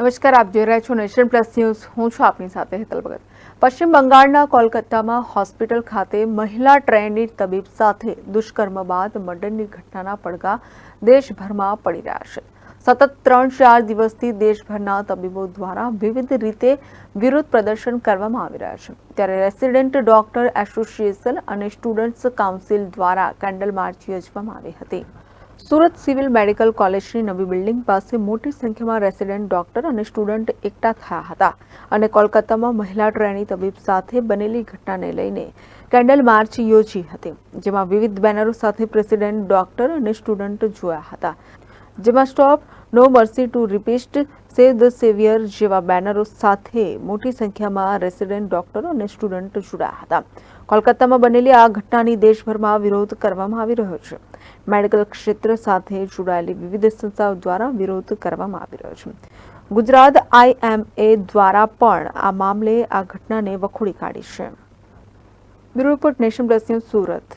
નમસ્કાર, આપ જોઈ રહ્યા છો નેશન પ્લસ ન્યૂઝ. હું છું આપની સાથે હેતલ ભગત. પશ્ચિમ બંગાળના કોલકાતામાં હોસ્પિટલ ખાતે મહિલા ટ્રેનની તબીબ સાથે દુષ્કર્મ બાદ મર્ડરની ઘટનાના પડઘા દેશભરમાં પડી રહ્યા છે. સતત ત્રણ ચાર દિવસથી દેશભરના તબીબો દ્વારા વિવિધ રીતે વિરોધ પ્રદર્શન કરવામાં આવી રહ્યા છે. ત્યારે રેસિડેન્ટ ડોક્ટર એસોસિએશન અને સ્ટુડન્ટ્સ કાઉન્સિલ દ્વારા કેન્ડલ માર્ચ યોજવામાં આવી હતી. સુરત સિવિલ મેડિકલ કોલેજની નવી બિલ્ડિંગ પાસે મોટી સંખ્યામાં રેસિડેન્ટ ડોક્ટર અને સ્ટુડન્ટ એકઠા થયા હતા અને કોલકાતામાં મહિલા ટ્રેની તબીબ સાથે બનેલી ઘટનાને લઈને કેન્ડલ માર્ચ યોજી હતી, જેમાં વિવિધ બેનરો સાથે પ્રેસિડેન્ટ, ડોક્ટર અને સ્ટુડન્ટ જોયા હતા. જેમાં stop, no mercy to rapist save the saviour જેવા બેનરો સાથે મોટી સંખ્યામાં રેસિડેન્ટ ડોક્ટરો અને સ્ટુડન્ટ જોડાયા હતા. કોલકાતામાં બનેલી આ ઘટનાની દેશભરમાં વિરોધ કરવામાં આવી રહ્યો છે. મેડિકલ ક્ષેત્ર સાથે જોડાયેલી વિવિધ સંસ્થાઓ દ્વારા વિરોધ કરવામાં આવી રહ્યો છે. ગુજરાત આઈએમએ દ્વારા પણ આ મામલે આ ઘટનાને વખોડી કાઢી છે. Bureau report nation Surat.